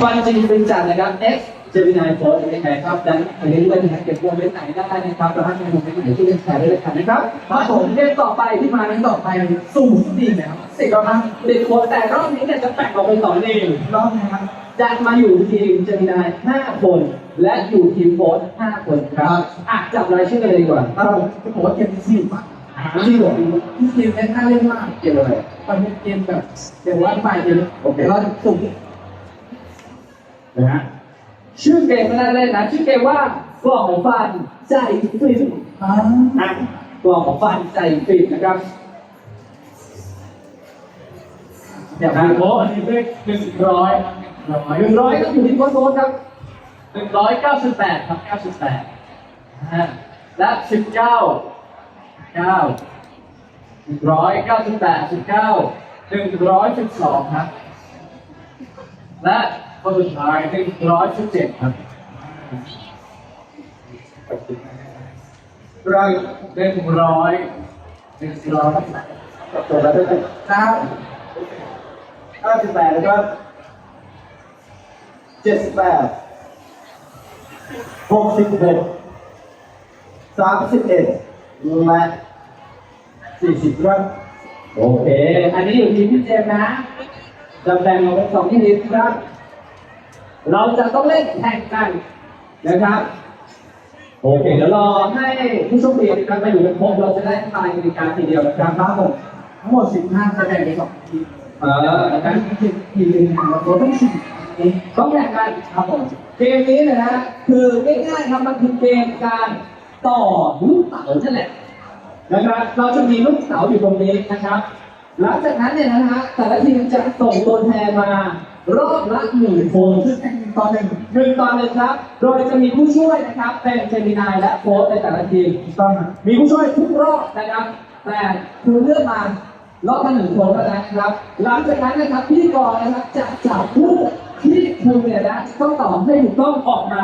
ฟันจริงเป็นจัดนะครับ X เจมินายโฟร์ยังไงครับดังไปเรื่อยๆนะครับเก็บโมเมนต์ไหนได้นะครับแล้วถ้ามีโมเมนต์ไหนที่เล่นแชร์ได้เลยกันนะครับมาผมเกมต่อไปที่มาในต่อไปสูงดีนะครับสิบครับสิบคนแต่รอบนี้เนี่ยจะแบ่งออกเป็นสองทีมรอบนะครับจะมาอยู่ทีมเจมินายห้าคน และอยู่ทีมโฟร์ห้าคนครับอะจับรายชื่อกันเลยดีกว่าเราจะบอกว่าเกมที่สี่มากจริงเหรอที่เกมเล่นน่าเล่นมากเกมอะไรมันเป็นเกมแบบเดี๋ยวว่าไปเกมโอเคเราจะสุ่ม นะฮะชื่อเกมไม่ได้เล่นนะ ชื่อเกมว่ากล่องฟันใจฟินอ่าอะกล่องฟันใจฟินนะครับเดี๋ยวอ่าโอ้อันนี้เลขหนึ่งร้อยร้อยหนึ่งร้อยก็อยู่ที่โค้ดครับหนึ่งร้อยเก้าสิบแปดครับเก้าสิบแปดอ่าและสิบเก้าเก้าหนึ่งร้อยเก้าสิบแปดสิบเก้าหนึ่งร้อยสิบสองครับ และ คนสุดท้ายหนึ่งร้อยสิบเจ็ดครับเราหนึ่งร้อยหนึ่งร้อยจบแล้วด้วยเก้าห้าสิบแปดนะครับเจ็ดสิบแปดหกสิบหกสามสิบเอ็ดและสี่สิบครับโอเค อันนี้อยู่ทีมพี่เจมนะจะแบ่งออกเป็นสองทีมครับ เราจะต้องเล่นแข่งกันนะครับ โอเคเดี๋ยวรอให้ผู้โชคดีกันมาอยู่เป็นครบเราจะได้ทายกติกาทีเดียวนะครับครับผมทั้งหมดสิบห้าจะแบ่งเป็นสองทีมเออนะครับทีมทีมหนึ่งเราต้องสี่ต้องแข่งกันครับผมเกมนี้เนยนะคือง่ายๆครับมันคือเกมการต่อลูกเต๋านั่นแหละนะครับเราจะมีลูกเต๋าอยู่ตรงนี้นะครับ หลังจากนั้นเนี่ยนะฮะแต่ละทีมจะส่งตัวแทนมา รอบละหนึ่งคนคือแข่งตอนหนึ่งหนึ่งต่อหนึ่งครับ โดยจะมีผู้ช่วยนะครับ เป็นเจมินายและโค้ชในแต่ละทีมต้องมีผู้ช่วยทุกรอบนะครับ แต่คือเลือกมารอบละหนึ่งคนเท่านั้นะครับ หลังจากนั้นนะครับพิธีกรนะครับจะจับผู้ที่คุณเนี่ยนะต้องตอบให้ถูกต้องออกมา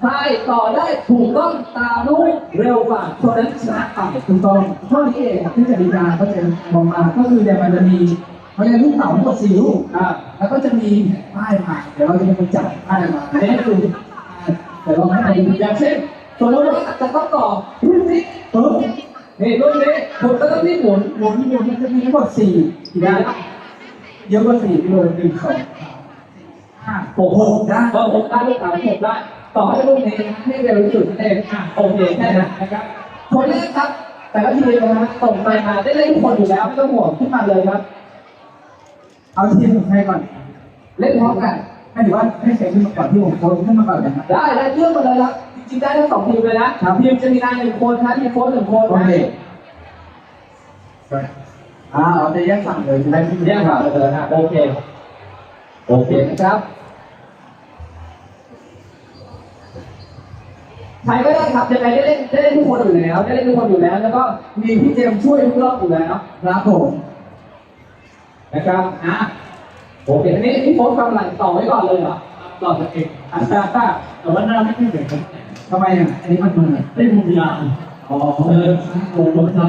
ใครต่อได้ถูกต้องตามลูกเร็วกว่าคนนั้นชนะไปถูกต้องข้อนี้เองครับที่กติกาเขาจะมองมาก็คือเดี๋ยวมันจะมี เขาเรียกลูกเต๋าทั้งหมดสี่ลูกอ่าแล้วก็จะมีป้ายมาเดี๋ยวเราจะเป็นคนจับป้ายมาอันนี้คือเดี๋ยวเราให้ดูอย่างเช่นสมมติว่าจะต้องต่อรุ่นนี้ปึ๊บนี่รุ่นนี้ผมก็ต้องรีบหมุนหมุนหมุนมันจะมีทั้งหมดสี่กี่ด้านเยอะกว่าสี่กิโลหนึ่งสองห้าหกหกด้านพอผมได้ลูกสาวผมได้ต่อให้ลูกนี้นะให้เร็วที่สุดนั่นเองอะโอเคแค่นั้นนะครับคนแรกครับแต่ละทีมนะฮะส่งไปมาได้เล่นทุกคนอยู่แล้วไม่ต้องห่วงขึ้นมาเลยครับ เอาทีมของใครก่อน เล่นพร้อมกันให้ถือว่าให้ใครขึ้นมาก่อนที่ผมโพสขึ้นมาก่อนนะครับ ได้ได้เลือกมาเลยครับจริงๆได้ทั้งสองทีมเลยนะทีมจะมีนายหนึ่งคนนะทีมโค้ชหนึ่งคนโอนะเคอ่าเราจะแยกสั่งเลยจะได้ที่แยกข่าวเลยนะโอเคโอเคนะครับใครก็ได้ครับยังไงได้เล่นได้เล่นทุกคนอยู่แล้วได้เล่นทุกคนอยู่แล้ว แล้วก็มีพี่เจมส์ช่วยทุกรอบอยู่แล้ว ครับผม นะครับอะโอเคอันนี้พี่โพสต์กำลังต่อไว้ก่อนเลยเหรอต่อจากเองอะตาตาแต่ว่าหน้าไม่ค่อยเหมือนกันทำไมอะอันนี้มันมันได้มุมยาวอ๋อเออโอ้โหใช่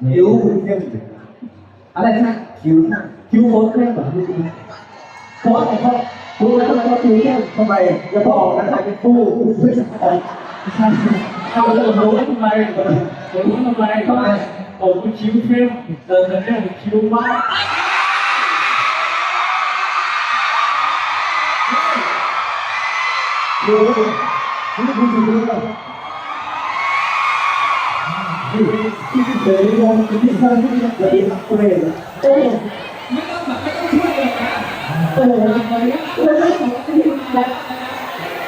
คิ้วเข้มอะไรนะคิ้วคิวโพสต์เข้มเหรอพี่โพสต์ของเขารู้ไหมทำไมเขาคิวเข้มทำไมอย่าบอกนะใครเป็นผู้ไม่ใช่ของเอาเลยรู้ทำไมรู้ทำไมทำไม ผมคิ้วเข้มเออแต่เนี่ยคิ้วมากดูดูดูดูดูดูที่เดินลงที่เดินที่เดินเปลี่ยนโอ้ไม่ต้องแบบไม่ต้องช่วยเลยนะโหแล้วได้ของที่และ